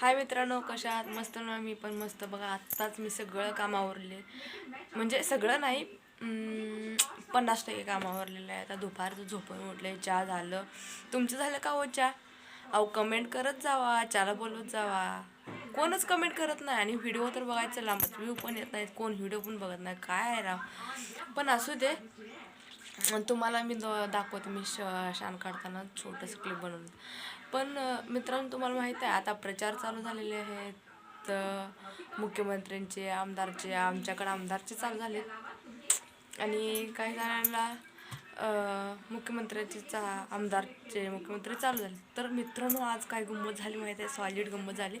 हाय मित्रांनो कशा आहात? मस्त ना मी पण मस्त. बघा आत्ताच मी सगळं काम आवरले. म्हणजे सगळं नाही पन्नास टक्के काम आवरलेलं आहे. आता दुपारचं झोपून उठले चहा झालं. तुमचं झालं का हो चहा? अहो कमेंट करत जावा चहाला बोलवत जावा. कोणच कमेंट करत नाही आणि व्हिडिओ तर बघायचं लांबच. व्ह्यू पण येत नाहीत कोण व्हिडिओ पण बघत नाही. काय आहे राव? पण असू दे. तुम्हाला मी द- दाखवते मी श शान काढताना छोटंसं क्लिप बनवून. पण मित्रांनो तुम्हाला माहीत आहे आता प्रचार चालू झालेले आहेत. मुख्यमंत्र्यांचे आमदारचे आमच्याकडे आमदारचे चालू झाले आणि काही जणांना मुख्यमंत्र्याचे चा आमदारचे मुख्यमंत्री चालू झाले. तर मित्रांनो आज काय गंमत झाली माहीत आहे? सॉलिड गंमत झाली.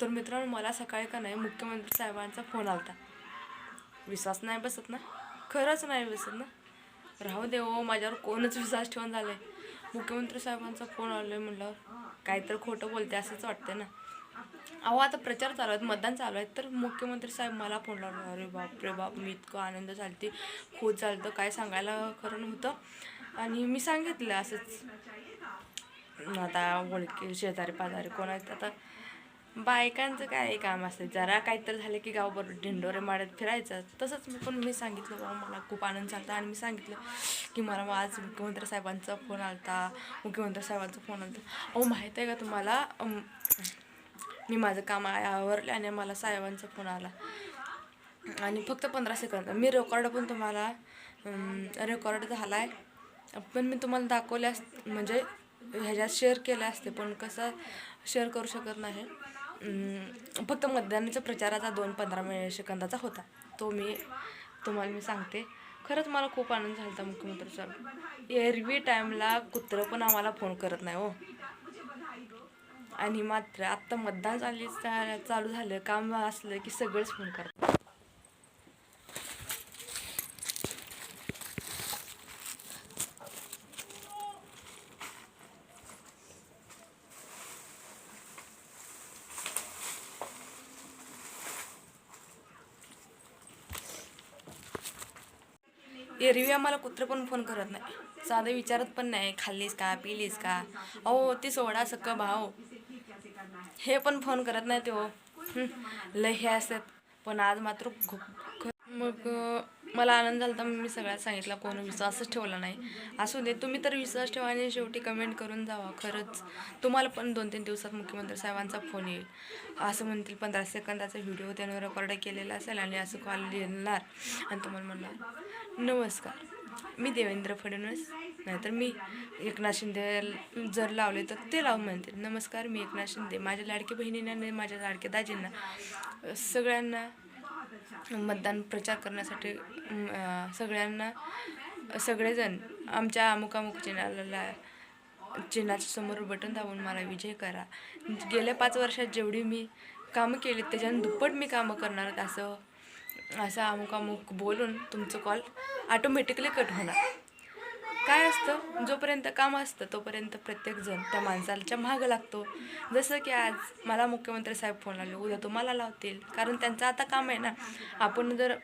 तर मित्रांनो मला सकाळी का नाही मुख्यमंत्री साहेबांचा फोन आला विश्वास नाही बसत ना? खरंच नाही बसत ना? राहू दे ओ माझ्यावर कोणच विश्वास ठेवून आहे मुख्यमंत्री साहेबांचा फोन आहे म्हणल्यावर. काहीतरी खोटं बोलते असंच वाटतं ना. अहो आता प्रचार चालू आहेत मतदान चालू आहेत तर मुख्यमंत्री साहेब मला फोन लावला अरे बाप रे बाप मी इतकं आनंद चालते खूप चालतं काय सांगायला खरं नव्हतं. आणि मी सांगितलं असंच. आता ओळखी शेजारी पाजारी कोण आहेत आता? बायकांचं काय काम असतं जरा काहीतरी झालं की गावभर ढिंडोरे माडत फिरायचं. तसंच मी पण मी सांगितलं बाबा मला खूप आनंद झाला आणि मी सांगितलं की मला आज मुख्यमंत्री साहेबांचा फोन आलता. मुख्यमंत्री साहेबांचा फोन आलता. अहो माहीत आहे का तुम्हाला? मी माझं काम आवरलं आणि मला साहेबांचा फोन आला. आणि फक्त पंधरा सेकंद. मी रेकॉर्ड पण तुम्हाला रेकॉर्ड झाला आहे पण मी तुम्हाला दाखवले अस म्हणजे ह्याच्यात शेअर केले असते पण कसं शेअर करू शकत नाही. फक्त मतदानाच्या प्रचाराचा दोन पंधरा मिनिट सेकंदाचा होता. तो मी तुम्हाला मी सांगते. खरंच मला खूप आनंद झाला होता मुख्यमंत्री साहेब. एरवी टाईमला कुत्रं पण आम्हाला फोन करत नाही हो. आणि मात्र आत्ता मतदान चालली चालू झालं काम असलं की सगळंच फोन करतात. एरवी आम्हाला कुत्र पण फोन करत नाही. साधं विचारत पण नाही खाल्लीस का पिलीस का? अहो ती सोडा सक्क भाऊ. हे पण फोन करत नाही ते हो. लय हे असतात. पण आज मात्र खूप मग मला आनंद झाला तर मी सगळ्यात सांगितलं कोण विश्वासच ठेवला नाही. असू दे तुम्ही तर विश्वास ठेवा आणि शेवटी कमेंट करून जावा खरंच. तुम्हाला पण दोन तीन दिवसात मुख्यमंत्री साहेबांचा फोन येईल. असं म्हणतील पंधरा सेकंदाचा व्हिडिओ त्यानं रेकॉर्ड केलेला असेल आणि असं कॉल येणार. आणि तुम्हाला म्हणणार नमस्कार मी देवेंद्र फडणवीस नाहीतर मी एकनाथ शिंदे जर लावले तर ते लावून म्हणते नमस्कार मी एकनाथ शिंदे माझ्या लाडके बहिणींना आणि माझ्या लाडक्या दाजींना सगळ्यांना मतदान प्रचार करण्यासाठी सगळ्यांना सगळेजण आमच्या अमुक चिन्हाला चिन्हाच्या समोर बटन दाबून मला विजय करा. गेल्या पाच वर्षात जेवढी मी कामं केली त्याच्यानं दुप्पट मी कामं करणार आहेत असं असं अमुक अमुक बोलून तुमचं कॉल ऑटोमॅटिकली कट होणार. काय असतं? जोपर्यंत काम असतं तोपर्यंत प्रत्येकजण त्या माणसाच्या मागं लागतो. जसं की आज मला मुख्यमंत्री साहेब फोन लावले उद्या तुम्हाला लावतील. कारण त्यांचं आता काम आहे ना आपण जर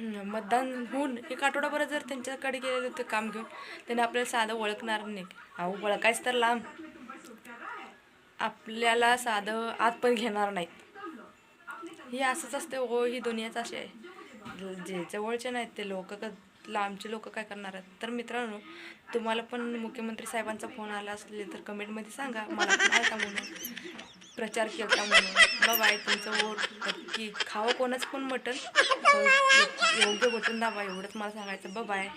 मतदान होऊन एक आठवडाभर जर त्यांच्याकडे गेलेलं ते काम घेऊन त्यांनी आपल्याला साधं ओळखणार नाही. अहो ओळखायचं तर लांब. आपल्याला साधं आत पण घेणार नाहीत. हे असंच असते ओ हो, ही दुनियाच अशी आहे. जे जवळचे नाहीत ते लोक क लांबचे लोक काय करणार आहेत? तर मित्रांनो तुम्हाला पण मुख्यमंत्री साहेबांचा फोन आला असले तर कमेंटमध्ये सांगा. मला काय म्हणून. प्रचार केला म्हणून. बाबा तुमचं वोट की खावं कोणाचं पण मटण. हो, योग्य बटन दाबा एवढंच मला सांगायचं. बाय